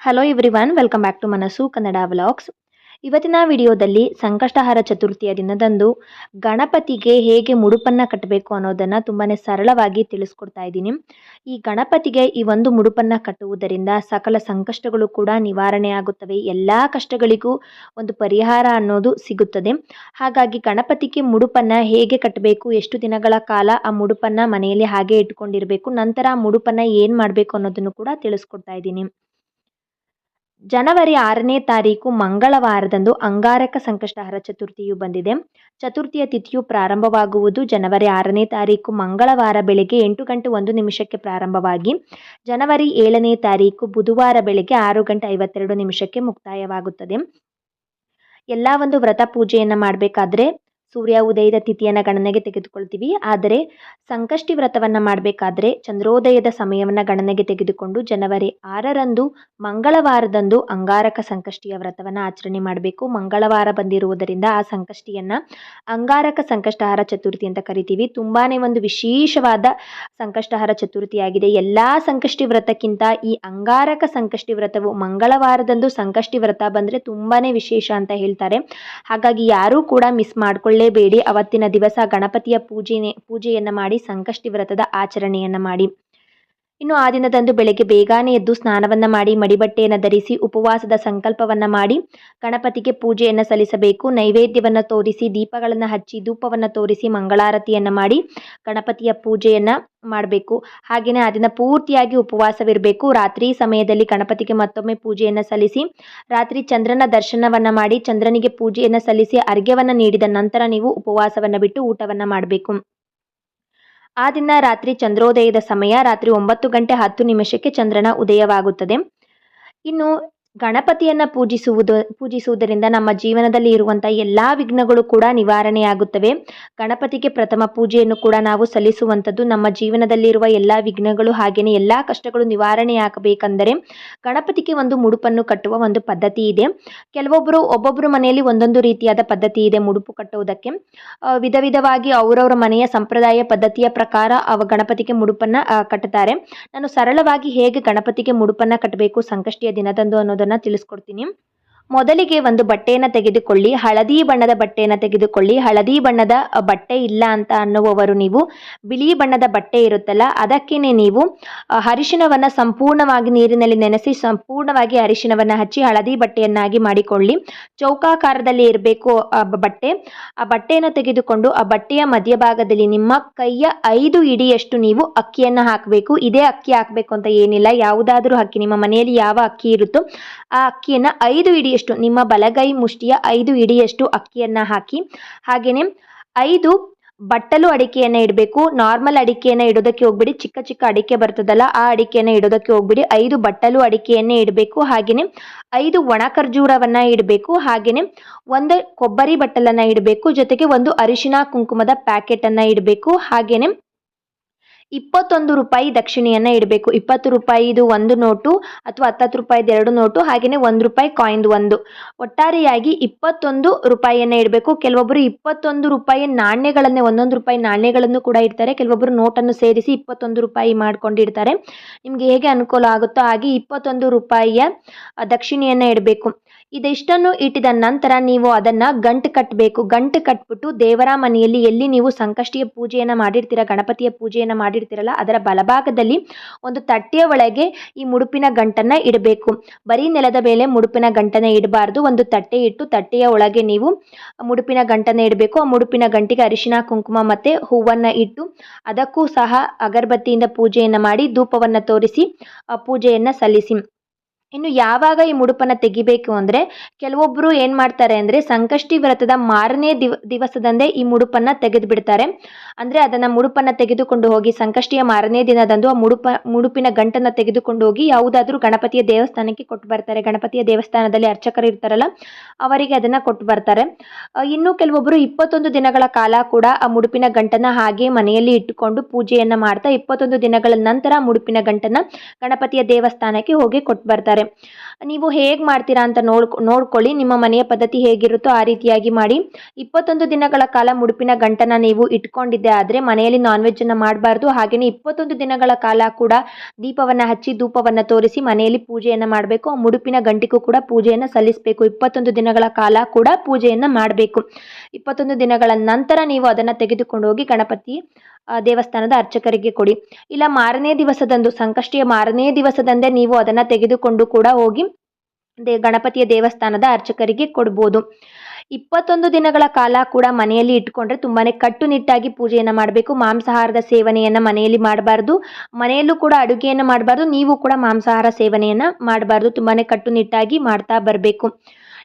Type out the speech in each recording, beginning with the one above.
Hello everyone welcome back to Manassu Kannada vlogs ಇವತ್ತಿನ ವಿಡಿಯೋದಲ್ಲಿ ಸಂಕಷ್ಟಹಾರ ಚತುರ್ಥಿಯ ದಿನದಂದು ಗಣಪತಿಗೆ ಹೇಗೆ ಮುಡುಪನ್ನು ಕಟ್ಟಬೇಕು ಅನ್ನೋದನ್ನು ತುಂಬಾ ಸರಳವಾಗಿ ತಿಳಿಸ್ಕೊಡ್ತಾ ಇದ್ದೀನಿ. ಈ ಗಣಪತಿಗೆ ಈ ಒಂದು ಮುಡುಪನ್ನು ಕಟ್ಟುವುದರಿಂದ ಸಕಲ ಸಂಕಷ್ಟಗಳು ಕೂಡ ನಿವಾರಣೆ ಆಗುತ್ತವೆ. ಎಲ್ಲ ಕಷ್ಟಗಳಿಗೂ ಒಂದು ಪರಿಹಾರ ಅನ್ನೋದು ಸಿಗುತ್ತದೆ. ಹಾಗಾಗಿ ಗಣಪತಿಗೆ ಮುಡುಪನ್ನು ಹೇಗೆ ಕಟ್ಟಬೇಕು, ಎಷ್ಟು ದಿನಗಳ ಕಾಲ ಆ ಮುಡುಪನ್ನು ಮನೆಯಲ್ಲಿ ಹಾಗೆ ಇಟ್ಕೊಂಡಿರಬೇಕು, ನಂತರ ಆ ಮುಡುಪನ್ನು ಏನು ಮಾಡಬೇಕು ಅನ್ನೋದನ್ನು ಕೂಡ ತಿಳಿಸ್ಕೊಡ್ತಾ ಇದ್ದೀನಿ. ಜನವರಿ ಆರನೇ ತಾರೀಕು ಮಂಗಳವಾರದಂದು ಅಂಗಾರಕ ಸಂಕಷ್ಟಹರ ಚತುರ್ಥಿಯು ಬಂದಿದೆ. ಚತುರ್ಥಿಯ ತಿಥಿಯು ಪ್ರಾರಂಭವಾಗುವುದು ಜನವರಿ ಆರನೇ ತಾರೀಕು ಮಂಗಳವಾರ ಬೆಳಗ್ಗೆ ಎಂಟು ಗಂಟೆ ಒಂದು ನಿಮಿಷಕ್ಕೆ ಪ್ರಾರಂಭವಾಗಿ. ಜನವರಿ ಏಳನೇ ತಾರೀಕು ಬುಧವಾರ ಬೆಳಗ್ಗೆ ಆರು ಗಂಟೆ ಐವತ್ತೆರಡು ನಿಮಿಷಕ್ಕೆ ಮುಕ್ತಾಯವಾಗುತ್ತದೆ. ಎಲ್ಲ ಒಂದು ವ್ರತ ಪೂಜೆಯನ್ನು ಮಾಡಬೇಕಾದ್ರೆ ಸೂರ್ಯ ಉದಯದ ತಿಥಿಯನ್ನು ಗಣನೆಗೆ ತೆಗೆದುಕೊಳ್ತೀವಿ. ಆದರೆ ಸಂಕಷ್ಟಿ ವ್ರತವನ್ನು ಮಾಡಬೇಕಾದ್ರೆ ಚಂದ್ರೋದಯದ ಸಮಯವನ್ನು ಗಣನೆಗೆ ತೆಗೆದುಕೊಂಡು ಜನವರಿ ಆರರಂದು ಮಂಗಳವಾರದಂದು ಅಂಗಾರಕ ಸಂಕಷ್ಟಿಯ ವ್ರತವನ್ನು ಆಚರಣೆ ಮಾಡಬೇಕು. ಮಂಗಳವಾರ ಬಂದಿರುವುದರಿಂದ ಆ ಸಂಕಷ್ಟಿಯನ್ನು ಅಂಗಾರಕ ಸಂಕಷ್ಟಹಾರ ಚತುರ್ಥಿ ಅಂತ ಕರಿತೀವಿ. ತುಂಬಾ ಒಂದು ವಿಶೇಷವಾದ ಸಂಕಷ್ಟಹಾರ ಚತುರ್ಥಿಯಾಗಿದೆ ಎಲ್ಲ ಸಂಕಷ್ಟಿ ವ್ರತಕ್ಕಿಂತ ಈ ಅಂಗಾರಕ ಸಂಕಷ್ಟಿ ವ್ರತವು ಮಂಗಳವಾರದಂದು ಸಂಕಷ್ಟಿ ವ್ರತ ಬಂದರೆ ತುಂಬಾ ವಿಶೇಷ ಅಂತ ಹೇಳ್ತಾರೆ. ಹಾಗಾಗಿ ಯಾರೂ ಕೂಡ ಮಿಸ್ ಮಾಡಿಕೊಳ್ಳೇಬೇಡಿ ಅವತ್ತಿನ ದಿವಸ ಗಣಪತಿಯ ಪೂಜೆನೆ ಪೂಜೆಯನ್ನು ಮಾಡಿ ಸಂಕಷ್ಟಿ ವ್ರತದ ಆಚರಣೆಯನ್ನು ಮಾಡಿ. ಇನ್ನು ಆ ದಿನದಂದು ಬೆಳಗ್ಗೆ ಬೇಗನೆ ಎದ್ದು ಸ್ನಾನವನ್ನು ಮಾಡಿ, ಮಡಿಬಟ್ಟೆಯನ್ನು ಧರಿಸಿ, ಉಪವಾಸದ ಸಂಕಲ್ಪವನ್ನು ಮಾಡಿ, ಗಣಪತಿಗೆ ಪೂಜೆಯನ್ನು ಸಲ್ಲಿಸಬೇಕು. ನೈವೇದ್ಯವನ್ನು ತೋರಿಸಿ, ದೀಪಗಳನ್ನು ಹಚ್ಚಿ, ಧೂಪವನ್ನ ತೋರಿಸಿ, ಮಂಗಳಾರತಿಯನ್ನು ಮಾಡಿ ಗಣಪತಿಯ ಪೂಜೆಯನ್ನು ಮಾಡಬೇಕು. ಹಾಗೆಯೇ ಆ ದಿನ ಪೂರ್ತಿಯಾಗಿ ಉಪವಾಸವಿರಬೇಕು. ರಾತ್ರಿ ಸಮಯದಲ್ಲಿ ಗಣಪತಿಗೆ ಮತ್ತೊಮ್ಮೆ ಪೂಜೆಯನ್ನು ಸಲ್ಲಿಸಿ, ರಾತ್ರಿ ಚಂದ್ರನ ದರ್ಶನವನ್ನು ಮಾಡಿ, ಚಂದ್ರನಿಗೆ ಪೂಜೆಯನ್ನು ಸಲ್ಲಿಸಿ, ಅರ್ಘ್ಯವನ್ನು ನೀಡಿದ ನಂತರ ನೀವು ಉಪವಾಸವನ್ನು ಬಿಟ್ಟು ಊಟವನ್ನು ಮಾಡಬೇಕು. ಆ ದಿನ ರಾತ್ರಿ ಚಂದ್ರೋದಯದ ಸಮಯ ರಾತ್ರಿ ಒಂಬತ್ತು ಗಂಟೆ ಹತ್ತು ನಿಮಿಷಕ್ಕೆ ಚಂದ್ರನ ಉದಯವಾಗುತ್ತದೆ. ಇನ್ನು ಗಣಪತಿಯನ್ನು ಪೂಜಿಸುವುದು, ಪೂಜಿಸುವುದರಿಂದ ನಮ್ಮ ಜೀವನದಲ್ಲಿ ಇರುವಂಥ ಎಲ್ಲ ವಿಘ್ನಗಳು ಕೂಡ ನಿವಾರಣೆಯಾಗುತ್ತವೆ. ಗಣಪತಿಗೆ ಪ್ರಥಮ ಪೂಜೆಯನ್ನು ಕೂಡ ನಾವು ಸಲ್ಲಿಸುವಂಥದ್ದು ನಮ್ಮ ಜೀವನದಲ್ಲಿರುವ ಎಲ್ಲ ವಿಘ್ನಗಳು ಹಾಗೆಯೇ ಎಲ್ಲ ಕಷ್ಟಗಳು ನಿವಾರಣೆಯಾಗಬೇಕೆಂದರೆ ಗಣಪತಿಗೆ ಒಂದು ಮುಡುಪನ್ನು ಕಟ್ಟುವ ಒಂದು ಪದ್ಧತಿ ಇದೆ. ಕೆಲವೊಬ್ಬರು ಒಬ್ಬೊಬ್ಬರು ಮನೆಯಲ್ಲಿ ಒಂದೊಂದು ರೀತಿಯಾದ ಪದ್ಧತಿ ಇದೆ ಮುಡುಪು ಕಟ್ಟುವುದಕ್ಕೆ. ವಿಧ ವಿಧವಾಗಿ ಅವರವರ ಮನೆಯ ಸಂಪ್ರದಾಯ ಪದ್ಧತಿಯ ಪ್ರಕಾರ ಅವ ಗಣಪತಿಗೆ ಮುಡುಪನ್ನು ಕಟ್ಟುತ್ತಾರೆ. ನಾನು ಸರಳವಾಗಿ ಹೇಗೆ ಗಣಪತಿಗೆ ಮುಡುಪನ್ನು ಕಟ್ಟಬೇಕು, ಸಂಕಷ್ಟಿಯ ದಿನದಂದು ಅನ್ನೋದನ್ನು ತಿಳಿಸ್ಕೊಡ್ತೀನಿ. ಮೊದಲಿಗೆ ಒಂದು ಬಟ್ಟೆಯನ್ನು ತೆಗೆದುಕೊಳ್ಳಿ, ಹಳದಿ ಬಣ್ಣದ ಬಟ್ಟೆಯನ್ನು ತೆಗೆದುಕೊಳ್ಳಿ. ಹಳದಿ ಬಣ್ಣದ ಬಟ್ಟೆ ಇಲ್ಲ ಅಂತ ಅನ್ನುವವರು ನೀವು. ಬಿಳಿ ಬಣ್ಣದ ಬಟ್ಟೆ ಇರುತ್ತಲ್ಲ, ಅದಕ್ಕೇನೆ ನೀವು ಅರಿಶಿನವನ್ನು ಸಂಪೂರ್ಣವಾಗಿ ನೀರಿನಲ್ಲಿ ನೆನೆಸಿ, ಸಂಪೂರ್ಣವಾಗಿ ಅರಿಶಿನವನ್ನು ಹಚ್ಚಿ, ಹಳದಿ ಬಟ್ಟೆಯನ್ನಾಗಿ ಮಾಡಿಕೊಳ್ಳಿ. ಚೌಕಾಕಾರದಲ್ಲಿ ಇರಬೇಕು ಬಟ್ಟೆ. ಆ ಬಟ್ಟೆಯನ್ನು ತೆಗೆದುಕೊಂಡು, ಆ ಬಟ್ಟೆಯ ಮಧ್ಯಭಾಗದಲ್ಲಿ ನಿಮ್ಮ ಕೈಯ ಐದು ಇಡಿಯಷ್ಟು ನೀವು ಅಕ್ಕಿಯನ್ನು ಹಾಕಬೇಕು. ಇದೇ ಅಕ್ಕಿ ಹಾಕಬೇಕು ಅಂತ ಏನಿಲ್ಲ. ಯಾವುದಾದ್ರೂ ಅಕ್ಕಿ, ನಿಮ್ಮ ಮನೆಯಲ್ಲಿ ಯಾವ ಅಕ್ಕಿ ಇರುತ್ತೋ, ಆ ಅಕ್ಕಿಯನ್ನು ಐದು ಇಡಿಯಷ್ಟು ನಿಮ್ಮ ಬಲಗೈ ಮುಷ್ಟಿಯ ಐದು ಇಡಿಯಷ್ಟು ಅಕ್ಕಿಯನ್ನು ಹಾಕಿ ಹಾಗೆಯೇ ಐದು ಬಟ್ಟಲು ಅಡಿಕೆಯನ್ನು ಇಡಬೇಕು. ನಾರ್ಮಲ್ ಅಡಿಕೆಯನ್ನು ಇಡೋದಕ್ಕೆ ಹೋಗ್ಬಿಡಿ. ಚಿಕ್ಕ ಚಿಕ್ಕ ಅಡಿಕೆ ಬರ್ತದಲ್ಲ, ಆ ಅಡಿಕೆಯನ್ನು ಇಡೋದಕ್ಕೆ ಹೋಗ್ಬಿಡಿ. ಐದು ಬಟ್ಟಲು ಅಡಿಕೆಯನ್ನೇ ಇಡಬೇಕು. ಹಾಗೆಯೇ ಐದು ಒಣ ಖರ್ಜೂರವನ್ನು ಇಡಬೇಕು. ಹಾಗೆಯೇ ಒಂದು ಕೊಬ್ಬರಿ ಬಟ್ಟಲನ್ನು ಇಡಬೇಕು. ಜೊತೆಗೆ ಒಂದು ಅರಿಶಿನ ಕುಂಕುಮದ ಪ್ಯಾಕೆಟನ್ನು ಇಡಬೇಕು. ಹಾಗೆಯೇ ಇಪ್ಪತ್ತೊಂದು ರೂಪಾಯಿ ದಕ್ಷಿಣೆಯನ್ನು ಇಡಬೇಕು. ಇಪ್ಪತ್ತು ರೂಪಾಯಿದು ಒಂದು ನೋಟು ಅಥವಾ ಹತ್ತತ್ತು ರೂಪಾಯಿದು ಎರಡು ನೋಟು ಹಾಗೆಯೇ ಒಂದು ರೂಪಾಯಿ ಕಾಯಿಂದು ಒಂದು. ಒಟ್ಟಾರೆಯಾಗಿ ಇಪ್ಪತ್ತೊಂದು ರೂಪಾಯಿಯನ್ನು ಇಡಬೇಕು. ಕೆಲವೊಬ್ಬರು ಇಪ್ಪತ್ತೊಂದು ರೂಪಾಯಿ ನಾಣ್ಯಗಳನ್ನೇ, ಒಂದೊಂದು ರೂಪಾಯಿ ನಾಣ್ಯಗಳನ್ನು ಕೂಡ ಇಡ್ತಾರೆ. ಕೆಲವೊಬ್ಬರು ನೋಟನ್ನು ಸೇರಿಸಿ ಇಪ್ಪತ್ತೊಂದು ರೂಪಾಯಿ ಮಾಡ್ಕೊಂಡಿರ್ತಾರೆ ನಿಮಗೆ ಹೇಗೆ ಅನುಕೂಲ ಆಗುತ್ತೋ ಹಾಗೆ ಇಪ್ಪತ್ತೊಂದು ರೂಪಾಯಿಯ ದಕ್ಷಿಣೆಯನ್ನು ಇಡಬೇಕು. ಇದಿಷ್ಟನ್ನು ಇಟ್ಟಿದ ನಂತರ ನೀವು ಅದನ್ನು ಗಂಟು ಕಟ್ಟಬೇಕು ಗಂಟು ಕಟ್ಬಿಟ್ಟು ದೇವರ ಮನೆಯಲ್ಲಿ ಎಲ್ಲಿ ನೀವು ಸಂಕಷ್ಟಿಯ ಪೂಜೆಯನ್ನು ಮಾಡಿರ್ತೀರ, ಗಣಪತಿಯ ಪೂಜೆಯನ್ನು ಮಾಡಿರ್ತೀರಲ್ಲ, ಅದರ ಬಲಭಾಗದಲ್ಲಿ ಒಂದು ತಟ್ಟೆಯ ಒಳಗೆ ಈ ಮುಡುಪಿನ ಗಂಟನ್ನು ಇಡಬೇಕು. ಬರೀ ನೆಲದ ಮೇಲೆ ಮುಡುಪಿನ ಗಂಟನ್ನು ಇಡಬಾರ್ದು. ಒಂದು ತಟ್ಟೆ ಇಟ್ಟು ತಟ್ಟೆಯ ಒಳಗೆ ನೀವು ಮುಡುಪಿನ ಗಂಟನ್ನು ಇಡಬೇಕು. ಆ ಮುಡುಪಿನ ಗಂಟಿಗೆ ಅರಿಶಿನ ಕುಂಕುಮ ಮತ್ತೆ ಹೂವನ್ನು ಇಟ್ಟು ಅದಕ್ಕೂ ಸಹ ಅಗರಬತ್ತಿಯಿಂದ ಪೂಜೆಯನ್ನು ಮಾಡಿ ಧೂಪವನ್ನು ತೋರಿಸಿ ಪೂಜೆಯನ್ನು ಸಲ್ಲಿಸಿ. ಇನ್ನು ಯಾವಾಗ ಈ ಮುಡುಪನ್ನು ತೆಗಿಬೇಕು ಅಂದರೆ ಕೆಲವೊಬ್ಬರು ಏನು ಮಾಡ್ತಾರೆ ಅಂದರೆ ಸಂಕಷ್ಟಿ ವ್ರತದ ಮಾರನೇ ದಿವ, ದಿವಸದಂದೇ ಈ ಮುಡುಪನ್ನು ತೆಗೆದು ಬಿಡ್ತಾರೆ ಅಂದರೆ ಅದನ್ನು ಮುಡುಪನ್ನು ತೆಗೆದುಕೊಂಡು ಹೋಗಿ ಸಂಕಷ್ಟಿಯ ಮಾರನೇ ದಿನದಂದು ಆ ಮುಡುಪ, ಮುಡುಪಿನ ಗಂಟನ್ನು ತೆಗೆದುಕೊಂಡು ಹೋಗಿ ಯಾವುದಾದ್ರೂ ಗಣಪತಿಯ ದೇವಸ್ಥಾನಕ್ಕೆ ಕೊಟ್ಟು ಬರ್ತಾರೆ. ಗಣಪತಿಯ ದೇವಸ್ಥಾನದಲ್ಲಿ ಅರ್ಚಕರು ಇರ್ತಾರಲ್ಲ, ಅವರಿಗೆ ಅದನ್ನು ಕೊಟ್ಟು ಬರ್ತಾರೆ. ಇನ್ನು ಕೆಲವೊಬ್ಬರು ಇಪ್ಪತ್ತೊಂದು ದಿನಗಳ ಕಾಲ ಕೂಡ ಆ ಮುಡುಪಿನ ಗಂಟನ್ನು ಹಾಗೆ ಮನೆಯಲ್ಲಿ ಇಟ್ಟುಕೊಂಡು ಪೂಜೆಯನ್ನು ಮಾಡ್ತಾ ಇಪ್ಪತ್ತೊಂದು ದಿನಗಳ ನಂತರ ಮುಡುಪಿನ ಗಂಟನ್ನು ಗಣಪತಿಯ ದೇವಸ್ಥಾನಕ್ಕೆ ಹೋಗಿ ಕೊಟ್ಟು ಬರ್ತಾರೆ. ನೀವು ಹೇಗೆ ಮಾಡ್ತೀರಾ ಅಂತ ನೋಡ್ ನೋಡ್ಕೊಳ್ಳಿ. ನಿಮ್ಮ ಮನೆಯ ಪದ್ಧತಿ ಹೇಗಿರುತ್ತೋ ಆ ರೀತಿಯಾಗಿ ಮಾಡಿ. ಇಪ್ಪತ್ತೊಂದು ದಿನಗಳ ಕಾಲ ಮುಡುಪಿನ ಗಂಟನ ನೀವು ಇಟ್ಕೊಂಡಿದ್ದೆ ಆದರೆ ಮನೆಯಲ್ಲಿ ನಾನ್ ವೆಜ್ಜನ್ನು ಮಾಡಬಾರ್ದು. ಹಾಗೆಯೇ ಇಪ್ಪತ್ತೊಂದು ದಿನಗಳ ಕಾಲ ಕೂಡ ದೀಪವನ್ನು ಹಚ್ಚಿ ಧೂಪವನ್ನು ತೋರಿಸಿ ಮನೆಯಲ್ಲಿ ಪೂಜೆಯನ್ನು ಮಾಡಬೇಕು. ಮುಡುಪಿನ ಗಂಟಿಗೂ ಕೂಡ ಪೂಜೆಯನ್ನು ಸಲ್ಲಿಸಬೇಕು. ಇಪ್ಪತ್ತೊಂದು ದಿನಗಳ ಕಾಲ ಕೂಡ ಪೂಜೆಯನ್ನು ಮಾಡಬೇಕು. ಇಪ್ಪತ್ತೊಂದು ದಿನಗಳ ನಂತರ ನೀವು ಅದನ್ನು ತೆಗೆದುಕೊಂಡು ಹೋಗಿ ಗಣಪತಿ ಆ, ದೇವಸ್ಥಾನದ ಅರ್ಚಕರಿಗೆ ಕೊಡಿ. ಇಲ್ಲ ಮಾರನೇ ದಿವಸದಂದು ಸಂಕಷ್ಟಿಯ ಮಾರನೇ ದಿವಸದಂದೇ ನೀವು ಅದನ್ನು ತೆಗೆದುಕೊಂಡು ಕೂಡ ಹೋಗಿ ದೇ ಗಣಪತಿಯ ದೇವಸ್ಥಾನದ ಅರ್ಚಕರಿಗೆ ಕೊಡ್ಬೋದು. ಇಪ್ಪತ್ತೊಂದು ದಿನಗಳ ಕಾಲ ಕೂಡ ಮನೆಯಲ್ಲಿ ಇಟ್ಕೊಂಡ್ರೆ ತುಂಬಾ ಕಟ್ಟುನಿಟ್ಟಾಗಿ ಪೂಜೆಯನ್ನು ಮಾಡಬೇಕು. ಮಾಂಸಾಹಾರದ ಸೇವನೆಯನ್ನು ಮನೆಯಲ್ಲಿ ಮಾಡಬಾರ್ದು. ಮನೆಯಲ್ಲೂ ಕೂಡ ಅಡುಗೆಯನ್ನು ಮಾಡಬಾರ್ದು. ನೀವು ಕೂಡ ಮಾಂಸಾಹಾರ ಸೇವನೆಯನ್ನು ಮಾಡಬಾರ್ದು. ತುಂಬಾ ಕಟ್ಟುನಿಟ್ಟಾಗಿ ಮಾಡ್ತಾ ಬರಬೇಕು.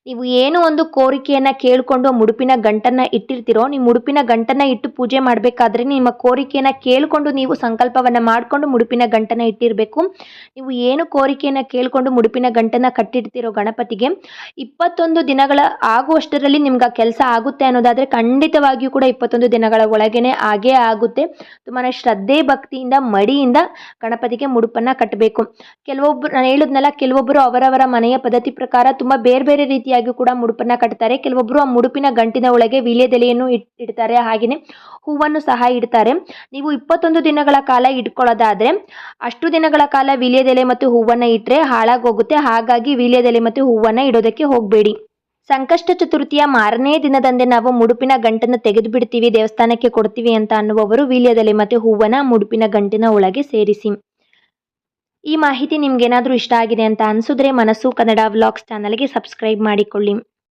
ನೀವು ಏನು ಒಂದು ಕೋರಿಕೆಯನ್ನು ಕೇಳಿಕೊಂಡು ಮುಡುಪಿನ ಗಂಟನ್ನು ಇಟ್ಟಿರ್ತೀರೋ, ನೀವು ಮುಡುಪಿನ ಗಂಟನ್ನು ಇಟ್ಟು ಪೂಜೆ ಮಾಡಬೇಕಾದ್ರೆ ನಿಮ್ಮ ಕೋರಿಕೆಯನ್ನು ಕೇಳಿಕೊಂಡು ನೀವು ಸಂಕಲ್ಪವನ್ನು ಮಾಡಿಕೊಂಡು ಮುಡುಪಿನ ಗಂಟನ್ನು ಇಟ್ಟಿರಬೇಕು. ನೀವು ಏನು ಕೋರಿಕೆಯನ್ನು ಕೇಳಿಕೊಂಡು ಮುಡುಪಿನ ಗಂಟನ್ನು ಕಟ್ಟಿರ್ತೀರೋ ಗಣಪತಿಗೆ, ಇಪ್ಪತ್ತೊಂದು ದಿನಗಳ ಆಗುವಷ್ಟರಲ್ಲಿ ನಿಮ್ಗೆ ಕೆಲಸ ಆಗುತ್ತೆ ಅನ್ನೋದಾದರೆ ಖಂಡಿತವಾಗಿಯೂ ಕೂಡ ಇಪ್ಪತ್ತೊಂದು ದಿನಗಳ ಒಳಗೇನೆ ಆಗೇ ಆಗುತ್ತೆ. ತುಂಬಾ ಶ್ರದ್ಧೆ ಭಕ್ತಿಯಿಂದ, ಮಡಿಯಿಂದ ಗಣಪತಿಗೆ ಮುಡುಪನ್ನು ಕಟ್ಟಬೇಕು. ಕೆಲವೊಬ್ಬರು ನಾನು ಹೇಳಿದ್ನಲ್ಲ ಕೆಲವೊಬ್ಬರು ಅವರವರ ಮನೆಯ ಪದ್ಧತಿ ಪ್ರಕಾರ ತುಂಬ ಬೇರೆ ಬೇರೆ ರೀತಿಯಾಗಿ ಕೂಡ ಮುಡುಪನ್ನು ಕಟ್ತಾರೆ. ಕೆಲವೊಬ್ಬರು ಆ ಮುಡುಪಿನ ಗಂಟಿನ ಒಳಗೆ ವೀಳ್ಯದೆಲೆಯನ್ನು ಇಟ್, ಇಡ್ತಾರೆ. ಹಾಗೆಯೇ ಹೂವನ್ನು ಸಹ ಇಡ್ತಾರೆ. ನೀವು ಇಪ್ಪತ್ತೊಂದು ದಿನಗಳ ಕಾಲ ಇಟ್ಕೊಳ್ಳೋದಾದರೆ ಅಷ್ಟು ದಿನಗಳ ಕಾಲ ವೀಳ್ಯದೆಲೆ ಮತ್ತು ಹೂವನ್ನು ಇಟ್ಟರೆ ಹಾಳಾಗೋಗುತ್ತೆ. ಹಾಗಾಗಿ ವೀಳ್ಯದೆಲೆ ಮತ್ತು ಹೂವನ್ನು ಇಡೋದಕ್ಕೆ ಹೋಗಬೇಡಿ. ಸಂಕಷ್ಟ ಚತುರ್ಥಿಯ ಮಾರನೇ ದಿನದಂದೇ ನಾವು ಮುಡುಪಿನ ಗಂಟನ್ನು ತೆಗೆದು ಬಿಡ್ತೀವಿ ದೇವಸ್ಥಾನಕ್ಕೆ ಕೊಡ್ತೀವಿ ಅಂತ ಅನ್ನುವವರು ವೀಳ್ಯದೆಲೆ ಮತ್ತು ಹೂವನ್ನು ಮುಡುಪಿನ ಗಂಟಿನ ಒಳಗೆ ಸೇರಿಸಿ. ಈ ಮಾಹಿತಿ ನಿಮ್ಗೇನಾದರೂ ಇಷ್ಟ ಆಗಿದೆ ಅಂತ ಅನ್ಸಿದ್ರೆ ಮನಸ್ಸು ಕನ್ನಡ ವ್ಲಾಗ್ಸ್ ಚಾನಲ್ಗೆ ಸಬ್ಸ್ಕ್ರೈಬ್ ಮಾಡಿಕೊಳ್ಳಿ.